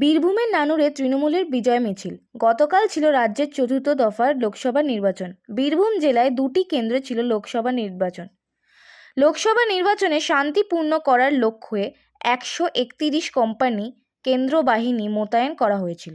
বীরভূমের নানুরে তৃণমূলের বিজয় মিছিল। গতকাল ছিল রাজ্যের চতুর্থ দফার লোকসভা নির্বাচন। বীরভূম জেলায় দুটি কেন্দ্রে ছিল লোকসভা নির্বাচন। লোকসভা নির্বাচনে শান্তিপূর্ণ করার লক্ষ্যে একশো একত্রিশ কোম্পানি কেন্দ্র বাহিনী মোতায়েন করা হয়েছিল।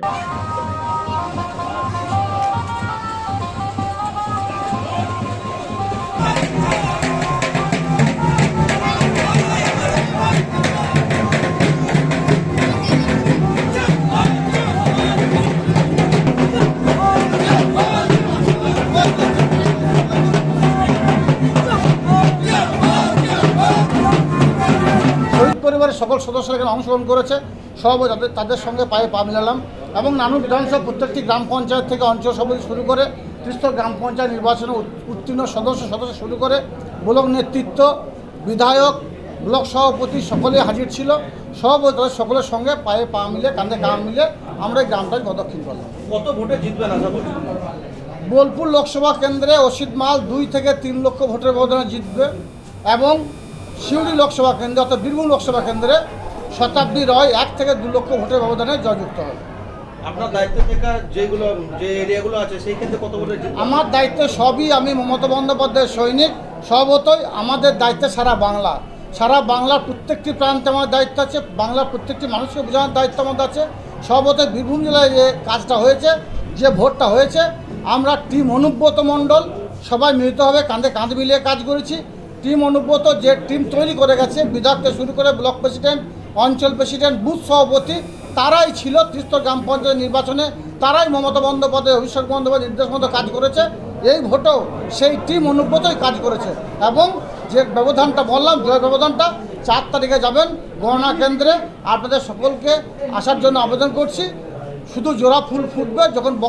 পরিবারের সকল সদস্যরা এখানে অংশগ্রহণ করেছে। সব তাদের তাদের সঙ্গে পায়ে পা মিলালাম। এবং নানু বিধানসভা প্রত্যেকটি গ্রাম পঞ্চায়েত থেকে অঞ্চল সমিতি শুরু করে ত্রিস্তর গ্রাম পঞ্চায়েত নির্বাচনে উত্তীর্ণ সদস্য সদস্য শুরু করে ব্লক নেতৃত্ব বিধায়ক ব্লক সভাপতি সকলে হাজির ছিল। সব তাদের সকলের সঙ্গে পায়ে পা মিলে কাঁধে কাঁধ মিলে আমরা এই গ্রামটাকে প্রদক্ষিণ করলাম। কত ভোটে জিতবেন আশা বোলপুর লোকসভা কেন্দ্রে অসিত মাল দুই থেকে তিন লক্ষ ভোটের ব্যবধানে জিতবে এবং সিউড়ি লোকসভা কেন্দ্রে অর্থাৎ বীরভূম লোকসভা কেন্দ্রে শতাব্দী রয় এক থেকে দু লক্ষ ভোটের ব্যবধানে জয়যুক্ত হবে আপনার দায়িত্বে থাকা যেগুলো যে এরিয়াগুলো আছে সেই ক্ষেত্রে কত ভোটে আমার দায়িত্ব সবই আমি মমতা বন্দ্যোপাধ্যায়ের সৈনিক সবতই আমাদের দায়িত্ব সারা বাংলা। সারা বাংলার প্রত্যেকটি প্রান্তে আমার দায়িত্ব আছে বাংলার প্রত্যেকটি মানুষকে বোঝানোর দায়িত্ব আমাদের আছে সর্বতই বীরভূম জেলায় যে কাজটা হয়েছে যে ভোটটা হয়েছে আমরা টিম অনুব্রত মণ্ডল সবাই মিলিতভাবে কাঁধে কাঁধ মিলিয়ে কাজ করেছি। টিম অনুব্রত, যে টিম তৈরি করে গেছে বিধায়ক শুরু করে ব্লক প্রেসিডেন্ট, অঞ্চল প্রেসিডেন্ট, বুথ সভাপতি, তারাই ছিল ত্রিস্তর গ্রাম পঞ্চায়েত নির্বাচনে। তারাই মমতা বন্দ্যোপাধ্যায়, অভিষেক বন্দ্যোপাধ্যায় নির্দেশ মতো কাজ করেছে। এই ভোটেও সেই টিম অনুব্রতই কাজ করেছে। এবং যে ব্যবধানটা বললাম, জয় ব্যবধানটা, চার তারিখে যাবেন গণনা কেন্দ্রে। আপনাদের সকলকে আসার জন্য আবেদন করছি। শুধু জোড়া ফুল ফুটবে, যখন